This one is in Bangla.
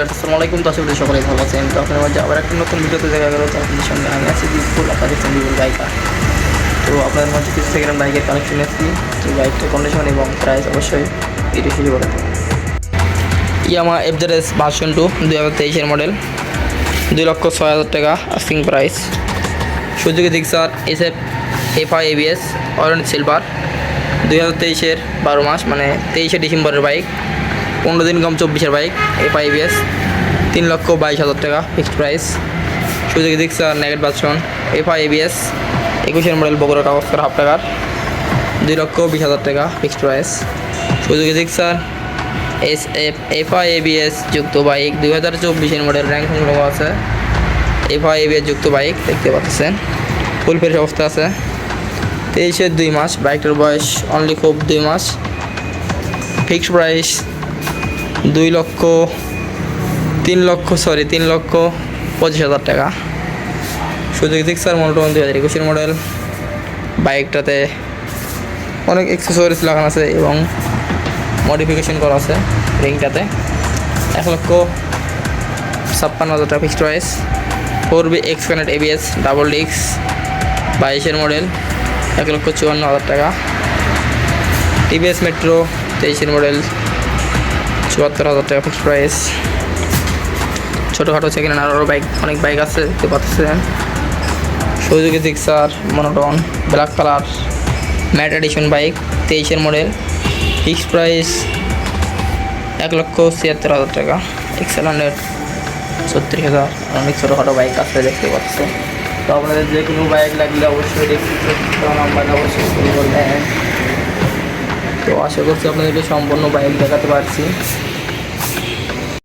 আলাইকুম, তো সকলেই ভালো আছেন। তো আপনার মাঝে আবার একটা নতুন ভিডিওতে দেখা গেল আপনাদের সঙ্গে আমি আছি বিপুল আপনাদের দেখছেন বিপুল বাইকার তো আপনাদের মাঝে কিছু সেকেন্ড বাইকের কালেকশন এসেছি তো বাইকটার কন্ডিশন এবং প্রাইস অবশ্যই ভিডিও শুরু করে Yamaha FZ S version two দুই হাজার তেইশের মডেল দুই লক্ষ ছয় হাজার টাকা asking price Suzuki Gixxer S F F I ABS orange silver দুই হাজার তেইশের বারো মাস মানে তেইশে ডিসেম্বরের বাইক। পনেরো দিন কম চব্বিশের বাইক এফ আই এবিএস তিন লক্ষ বাইশ হাজার টাকা fixed price Suzuki Gixxer naked version F I ABS একুশের মডেল বগুড়া কাগজ করা হাফ টাকার, দুই লক্ষ বিশ হাজার টাকা fixed price Suzuki Gixxer S F F ABS যুক্ত বাইক, দুই হাজার চব্বিশের মডেল র্যাঙ্ক সংগ্রহ আছে। এফ এবিএস যুক্ত বাইক, দেখতে পাচ্ছেন। ফুল ফ্রেশ অবস্থা আছে। তেইশের দুই মাস, বাইকটার বয়স অনলি খুব দুই মাস। ফিক্সড প্রাইস দুই লক্ষ, তিন লক্ষ সরি তিন লক্ষ পঁচিশ হাজার টাকা। সুযোগ দিক্সার মনোটন দুই হাজার একুশের মডেল বাইকটাতে অনেক এক্সেসরিজ লাগানো আছে এবং মডিফিকেশন করা আছে রিংটাতে এক লক্ষ ছাপ্পান্ন হাজার টাকা fixed price four B X connect ABS double ডিক্স বাইশের মডেল এক লক্ষ চুয়ান্ন হাজার টাকা। টিভিএস মেট্রো তেইশের মডেল চুয়াত্তর হাজার টাকা ফিক্সড প্রাইস ছোটোখাটো সেকেন্ড হ্যান্ড আরও বাইক অনেক বাইক আছে, দেখতে পাচ্ছেন। Suzuki Gixxer monotone black colour matte edition bike তেইশের মডেল ফিক্সড প্রাইস এক লক্ষ ছিয়াত্তর হাজার টাকা। এক্সেল হান্ড্রেড ছত্রিশ হাজার। অনেক ছোটোখাটো বাইক আছে, দেখতে পাচ্ছেন। তো আপনাদের যে কোনো বাইক লাগলে অবশ্যই নাম্বার অবশ্যই করবেন তো আশা করছি আপনাদেরকে সম্পূর্ণ বাইক দেখাতে পারছি।